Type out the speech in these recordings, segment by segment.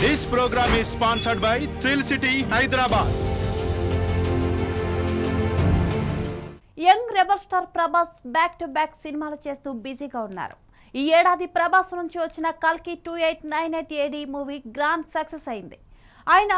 This programme is sponsored by Thrill City Hyderabad young rebel star Prabhas back to back సినిమాలు చేస్తూ బిజీగా ఉన్నారు. ఈ ఏడాది ప్రభాస్ నుంచి వచ్చిన కల్కి two eight nine eight AD movie grand success అయింది. ఆయన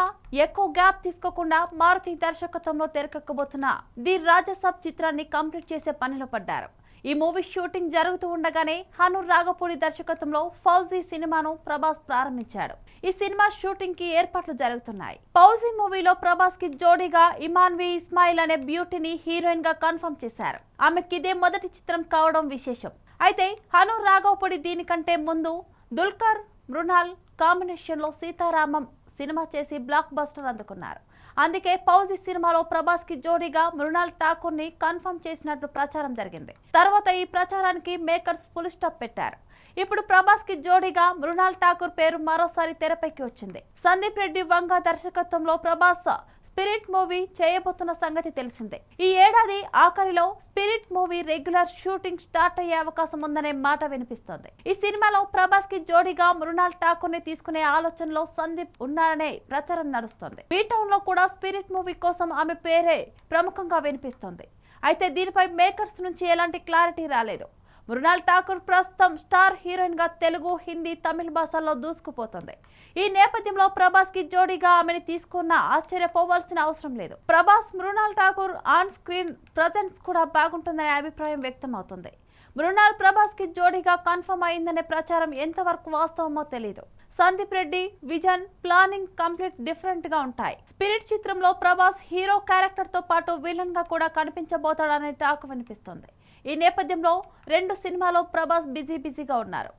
ఎక్కువ గ్యాప్ తీసుకోకుండా మారుతి దర్శకత్వంలో తెరకెక్కబోతున్న ది రాజసాబ్ చిత్రాన్ని కంప్లీట్ చేసే పనిలో పడ్డారు. ఈ మూవీ షూటింగ్ జరుగుతూ ఉండగానే హను రాగపూడి దర్శకత్వంలో ఫౌజీ సినిమాను ప్రభాస్ ప్రారంభించాడు. ఈ సినిమా షూటింగ్కి ఏర్పాట్లు జరుగుతున్నాయి. ఫౌజీ మూవీలో ప్రభాస్కి జోడీగా ఇమాన్వి ఇస్మాయిల్ అనే బ్యూటీని హీరోయిన్గా కన్ఫర్మ్ చేశారు. ఆమెకి ఇదే మొదటి చిత్రం కావడం విశేషం. అయితే హను రాఘవపూడి దీనికంటే ముందు దుల్కర్ మృణాల్ కాంబినేషన్లో సీతారామం సినిమా చేసి బ్లాక్ బస్టర్ అందుకున్నారు. అందుకే పౌజీ సినిమాలో ప్రభాస్కి జోడీగా మృణాల్ ఠాకూర్ని కన్ఫర్మ్ చేసినట్లు ప్రచారం జరిగింది. తర్వాత ఈ ప్రచారానికి మేకర్స్ ఫుల్ స్టాప్ పెట్టారు. ఇప్పుడు ప్రభాస్కి జోడీగా మృణాల్ ఠాకూర్ పేరు మరోసారి తెరపైకి వచ్చింది. సందీప్ రెడ్డి వంగ దర్శకత్వంలో ప్రభాస్ స్పిరిట్ మూవీ చేయబోతున్న సంగతి తెలిసిందే. ఈ ఏడాది ఆఖరిలో Spirit movie regular shooting start అయ్యే అవకాశం ఉందనే మాట వినిపిస్తోంది. ఈ సినిమాలో ప్రభాస్కి జోడీగా మృణాల్ ఠాకూర్ని తీసుకునే ఆలోచనలో సందీప్ ఉన్నారనే ప్రచారం నడుస్తోంది. బీ టౌన్లో కూడా స్పిరిట్ మూవీ కోసం ఆమె పేరే ప్రముఖంగా వినిపిస్తోంది. అయితే దీనిపై మేకర్స్ నుంచి ఎలాంటి క్లారిటీ రాలేదు. మృణాల్ ఠాకూర్ ప్రస్తుతం స్టార్ హీరోయిన్గా తెలుగు హిందీ తమిళ భాషల్లో దూసుకుపోతుంది. ఈ నేపథ్యంలో ప్రభాస్కి జోడీగా ఆమెను తీసుకున్న ఆశ్చర్యపోవాల్సిన అవసరం లేదు. Prabhas Mrunal Thakur on screen presence కూడా బాగుంటుందనే అభిప్రాయం వ్యక్తం అవుతుంది మృణాల్ ప్రభాస్కి జోడీగా కన్ఫర్మ్ అయిందనే ప్రచారం ఎంతవరకు వాస్తవమో తెలియదు Sandeep Reddy vision planning complete డిఫరెంట్గా ఉంటాయి. స్పిరిట్ చిత్రంలో ప్రభాస్ హీరో క్యారెక్టర్తో పాటు విలన్గా కూడా కనిపించబోతాడనే టాక్ వినిపిస్తుంది. ఈ నేపథ్యంలో రెండు సినిమాలో ప్రభాస్ బిజీ బిజీగా ఉన్నారు.